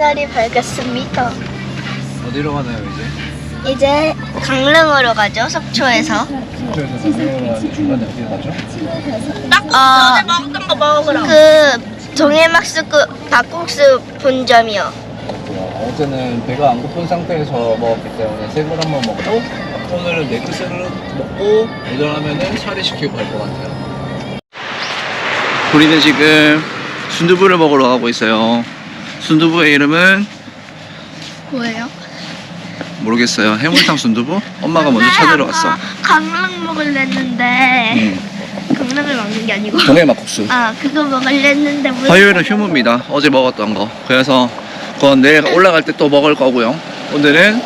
날이 밝았습니다. 어디로 가나요 이제? 이제 강릉으로 가죠. 속초에서. 속초에서 강릉으로 중간에 어디 가죠? 어, 먹었던 거 먹으러. 그 동해막스크 닭국수 본점이요. 어, 어제는 배가 안 고픈 상태에서 먹었기 때문에 세 그릇만 먹고 오늘은 네 그릇을 먹고 내려가면은 차례 시키고 갈 것 같아요. 우리는 지금 순두부를 먹으러 가고 있어요. 순두부의 이름은 뭐예요? 모르겠어요. 해물탕 순두부? 엄마가 먼저 찾으러 갔어. 강릉 먹을랬는데 응. 강릉을 먹는 게 아니고. 동해 막국수. 아 그거 먹을랬는데 뭐 화요일은 휴무입니다. 어제 먹었던 거. 그래서 그건 내일 올라갈 때 또 먹을 거고요. 오늘은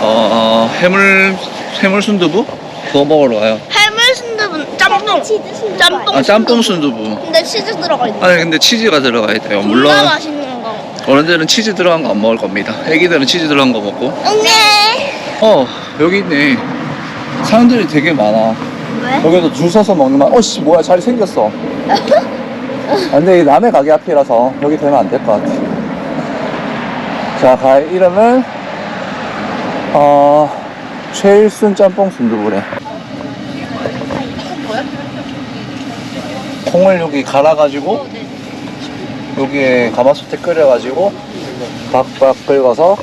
어, 어, 해물 해물 순두부 그거 먹으러 가요. 해물 순두부 짬뽕 짬뽕 아 짬뽕 순두부. 근데 치즈 들어가 있는 아니 근데 치즈가 들어가야 돼요. 존나 물론 맛있는 거 어른들은 치즈 들어간 거 안 먹을 겁니다. 애기들은 치즈 들어간 거 먹고. 응애 어 여기 있네. 사람들이 되게 많아. 왜? 여기도 줄 서서 먹는 말. 어씨 뭐야 자리 생겼어. 아, 근데 이 남의 가게 앞이라서 여기 되면 안 될 것 같아. 자, 가 이름은 어 최일순 짬뽕 순두부래. 콩을 여기 갈아가지고 여기에 가마솥에 끓여가지고 박박 긁어서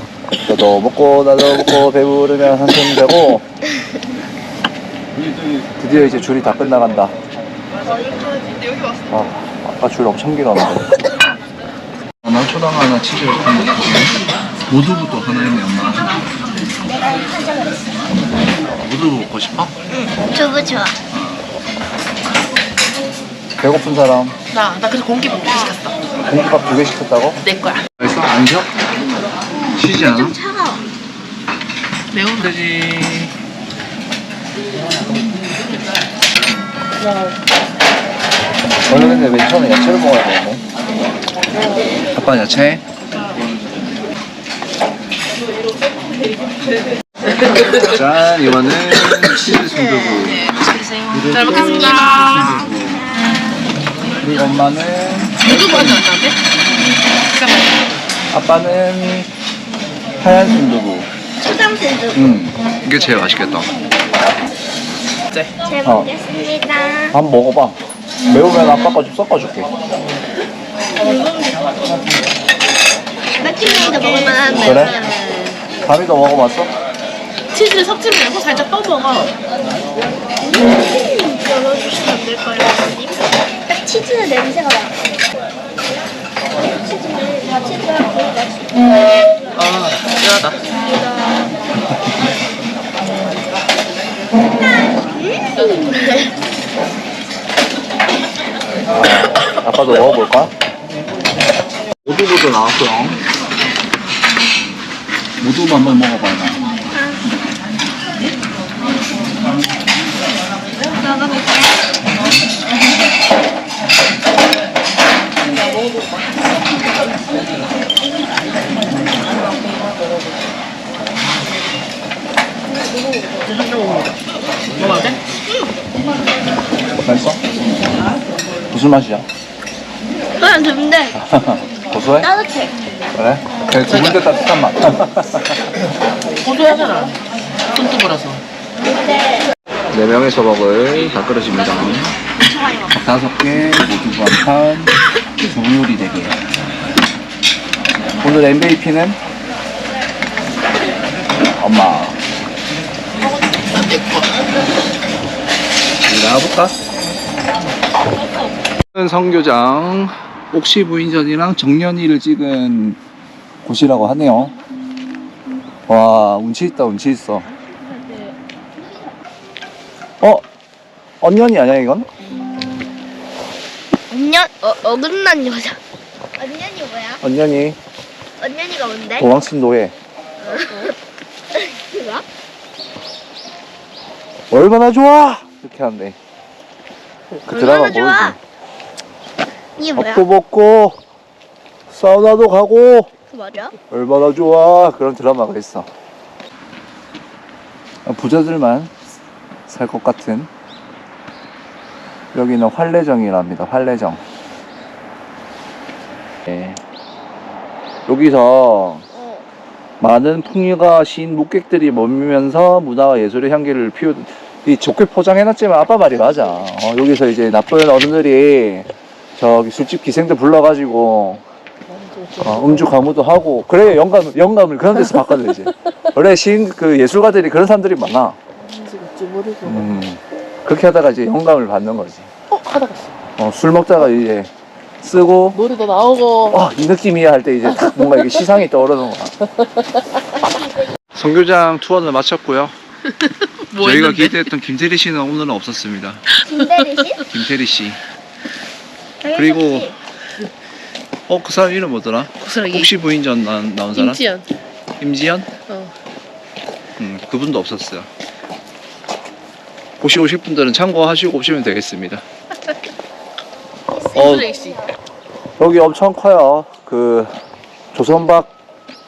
너도 먹고 나도 먹고 배부르면 한숨 자고 드디어 이제 줄이 다 끝나간다. 아, 아까 줄 엄청 길었는데. 하나 초당 하나 치즈 하나 모두부터 하나 있네 엄마. 모두 먹고 싶어? 두부 좋아 배고픈 사람 나, 나 그래서 공기 못 시켰어. 공깃밥 두 개 시켰다고? 내 거야. 맛있어? 안 쉬어? 쉬지 않아? 차가워 매운 되지. 원래 근데 맨 처음에 야채를 먹어야 되는데 아빠 야채? 짠 이거는 치즈 순두부 잘 먹겠습니다. 그리고 엄마는 누구 먼저 왔다는데? 잠깐만. 아빠는 하얀 순두부 초장 순두부 음 이게 제일 맛있겠다 이제. 잘 어. 먹겠습니다 한 번 먹어봐 매우면 아빠가 좀 섞어줄게 맥주도 먹을 만한데 그래? 감이도 먹어봤어? 치즈를 섞지 말고 살짝 떠먹어. 열어주시면 안 될까요? 딱 치즈 냄새가 나 아, 미안하다. 아빠도 먹어볼까? 모두부도 나왔어요 모두부 한번 먹어봐요 먹어볼게 먹어도 돼? 맛있어? 무슨 맛이야? 그냥 좋은데 고소해? 따뜻해 그래? 그래 두 군데 따뜻한 맛 고소하잖아. 손톱으로서. 네 명이서 먹을 닭그릇입니다 다섯 개, 모두부 한 판, 종요리 네 개. 오늘 MVP는 엄마. 나가볼까? 성교장 옥시 부인전이랑 정년이를 찍은 곳이라고 하네요. 와 운치 있다 운치 있어. 어? 언년이 아니야 이건? 언년 어, 어긋난 여자 언년이 뭐야? 언년이 언년이가 뭔데? 도망친 노예. 그거? 얼마나 좋아! 이렇게 하는데. 그 드라마 얼마나 좋아? 모르지? 이게 뭐야? 밥도 먹고, 사우나도 가고, 그 맞아? 얼마나 좋아! 그런 드라마가 있어. 부자들만 살 것 같은. 여기는 활래정이랍니다. 활래정. 네. 여기서 많은 풍류가 신 묵객들이 머물면서 문화와 예술의 향기를 피우 이 좋게 포장해놨지만 아빠 말이 맞아. 어, 여기서 이제 나쁜 어른들이 저기 술집 기생들 불러가지고 어, 음주 가무도 하고 그래 영감 영감을 그런 데서 받거든 이제 원래 신그 예술가들이 그런 사람들이 많아. 뭔지 모르고. 음, 그렇게 하다가 이제 영감을 받는 거지. 어, 하다 갔어. 어, 술 먹다가 이제 쓰고 노래도 나오고. 어, 이 느낌이야 할 때 이제 딱 뭔가 이게 시상이 떠오르는 거야. 성교장 투어는 마쳤고요. 뭐 저희가 했는데? 기대했던 김태리 씨는 오늘은 없었습니다. 김대리 씨? 김태리 씨. 그리고 어 그 사람 이름 뭐더라? 고스랑이. 혹시 부인전 나, 나온 사람? 김치연. 임지연? 어. 음, 그분도 없었어요. 혹시 오실 분들은 참고하시고 오시면 되겠습니다. 어. 여기 엄청 커요. 그 조선박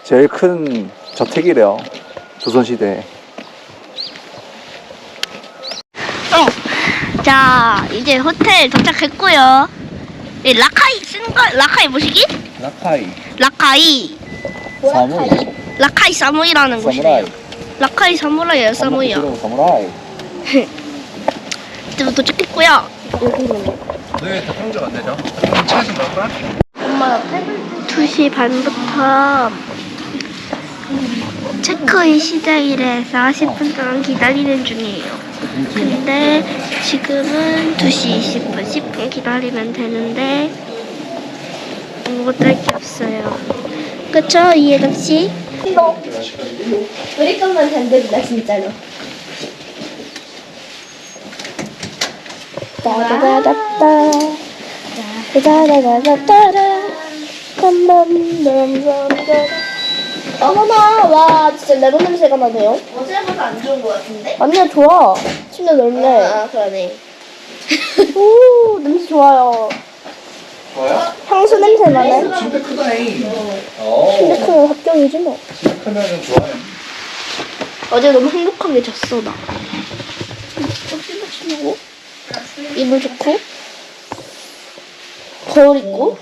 제일 큰 저택이래요. 조선시대. 자, 이제 호텔 도착했고요. 이 라카이 쓰는 거 라카이 뭐시기? 라카이, 라카이. 사무이, 라카이 사무이라는 사무라이, 곳이에요. 라카이 사무라이야, 사무이야. 사무라이. 이제 도착했고요. 네, 닭강정 안 되죠? 차에서 먹을까? 엄마 2시 반부터 체크인 시작이라서 10분 동안 기다리는 중이에요. 근데 지금은 2시 20분, 10분 기다리면 되는데 아무것도 할게 없어요. 그쵸, 이해정 씨? 우리 것만 잘 된다, 진짜로. 따다다다따 따다다다따라 빰빰빰빰빰 어머나 와 진짜 레몬 냄새가 나네요. 어제보다 안 좋은 것 같은데? 아니야 좋아. 침대 넓네. 아 그러네. 오 냄새 좋아요. 뭐야? 향수 냄새 나네. 침대 크다잉. 침대 어, 크면 합격이지 뭐. 침대 크면은 좋아요. 어제 너무 행복하게 잤어 나. 껍질 맞추고. 이불 좋고. 거울 있고.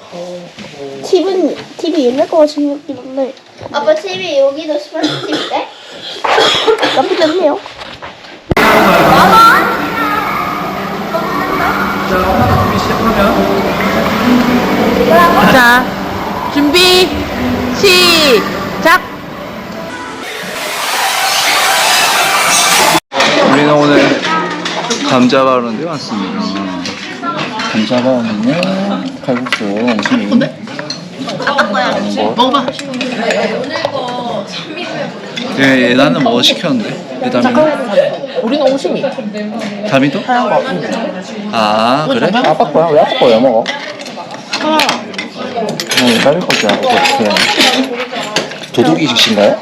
TV는 TV 옛날 거가 재밌긴 한데 아빠 TV 여기도 스마트 TV인데? 나쁘지 않네요 자, 엄마 준비 시작하면. 자, 준비, 시작! 우리는 오늘 감자 바르는 데 왔습니다. 감자 바르는요, 칼국수, 옹심 거. 먹어봐. 예, 예, 나는 뭐 시켰는데? 예담이 우리는 옹심이. 담이도? 아, 그래? 아빠 거야? 왜 아빠 거야 먹어? 아, 네, 담이 거지, 아빠 거. 그냥. 도둑이신가요?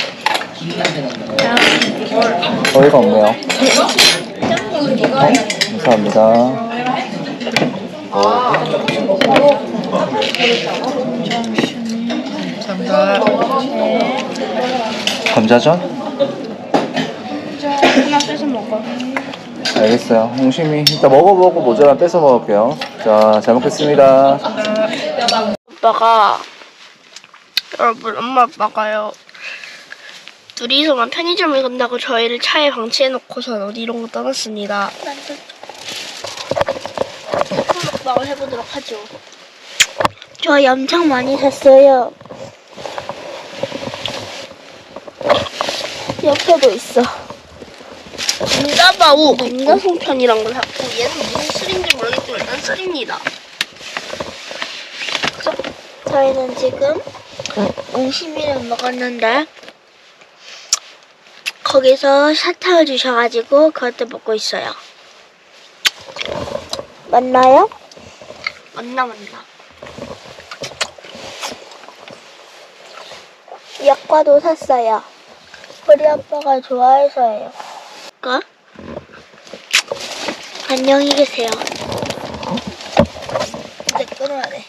어이가 없네요. 어? 감사합니다. 감사합니다. 감자전? 하나 빼서 먹어 알겠어요. 홍심이 이따 먹어보고 모자란 뺏어 먹을게요. 자, 잘 먹겠습니다. 아빠가 여러분 엄마 아빠가요 둘이서만 편의점을 간다고 저희를 차에 방치해놓고선 어디론가 떠났습니다 먹방을 해보도록 하죠 저희 엄청 많이 샀어요 옆에도 있어 인가바우 인가송편이란 걸 샀고 얘는 무슨 술인지 모르겠지만 일단 술입니다 저희는 지금 옹심이를 먹었는데 거기서 사탕을 주셔가지고 그것도 먹고 있어요. 맞나요? 맞나 맞나. 약과도 샀어요. 우리 아빠가 좋아해서예요. 까? 안녕히 계세요. 이제 끊어야 돼.